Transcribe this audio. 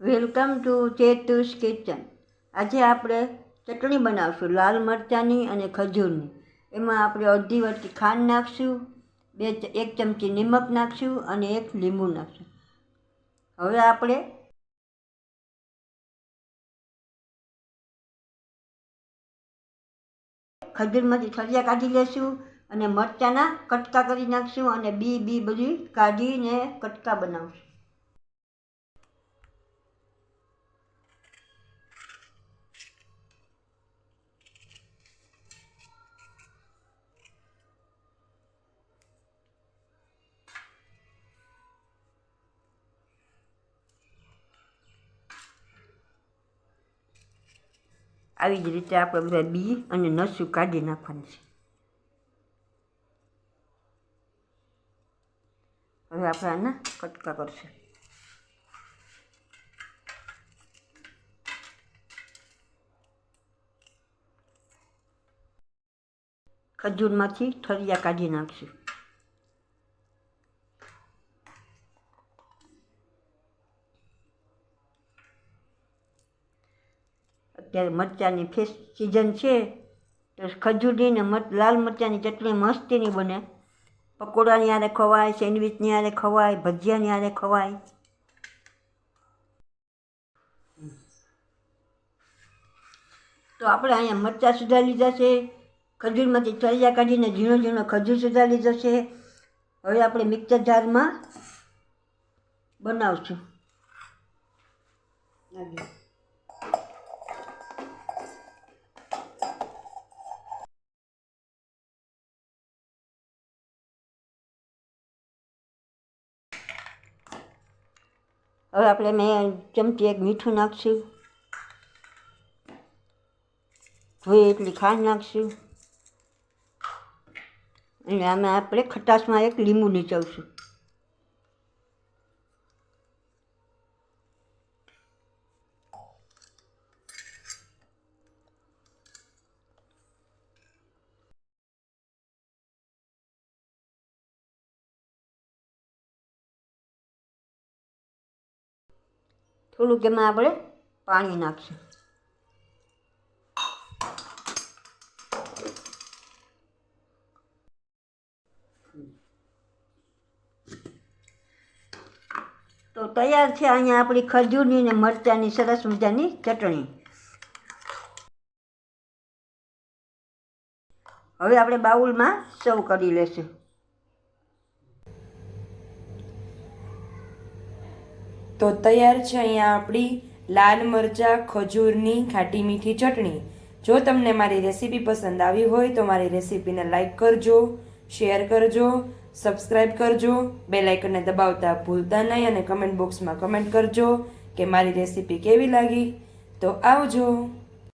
Welcome to ચેતુસ kitchen. આજે આપણે ચટણી બનાવશું, લાલ મરચાંની અને ખજૂરની. એમાં આપણે અડધી વાટકી ખાંડ નાખશું, બે એક ચમચી નિમક નાખશું અને એક લીંબુ નાખશું. હવે આપણે ખજૂરમાંથી ઠળિયા કાઢી લેશું અને મરચાંના કટકા કરી નાખશું અને બી બી બધી કાઢીને કટકા બનાવશું. આવી જ રીતે આપણે બધા બી અને નસું કાઢી નાખવાની છે હવે આપણે આના કટકા કરશું ખજૂરમાંથી થરિયા કાઢી નાખશું અત્યારે મરચાંની ફેસ સિઝન છે, તો ખજૂરીને મર લાલ મરચાંની ચટણી મસ્તીની બને. પકોડાની આરે ખવાય, સેન્ડવિચની આરે ખવાય, ભજીયાની આરે ખવાય. તો આપણે અહીંયા મરચાં સુધા લીધા છે, ખજૂરમાંથી તળિયા કાઢીને ઝીણો ઝીણો ખજૂર સુધા લીધો છે. હવે આપણે મિક્સર જારમાં બનાવશું. હવે આપણે મેં ચમચી એક મીઠું નાખશું. જોઈએ એટલી ખાંડ નાખશું. અને આમાં આપણે ખટાશમાં એક લીંબુ નીચવશું. થોડુંક એમાં આપણે પાણી નાખશું. તો તૈયાર છે અહીંયા આપણી ખજૂરની ને મરચાંની સરસ મજાની ચટણી. હવે આપણે બાઉલમાં સર્વ કરી લેશું. તો તૈયાર છે અહીંયા આપણી લાલ મરચાં, ખજૂરની ખાટી મીઠી ચટણી. જો તમને મારી રેસીપી પસંદ આવી હોય તો મારી રેસીપીને લાઈક કરજો, શેર કરજો સબસ્ક્રાઈબ કરજો બે લાઇકનને દબાવતા ભૂલતા નહીં અને કમેન્ટ બોક્સમાં કમેન્ટ કરજો કે મારી રેસીપી કેવી લાગી. તો આવજો.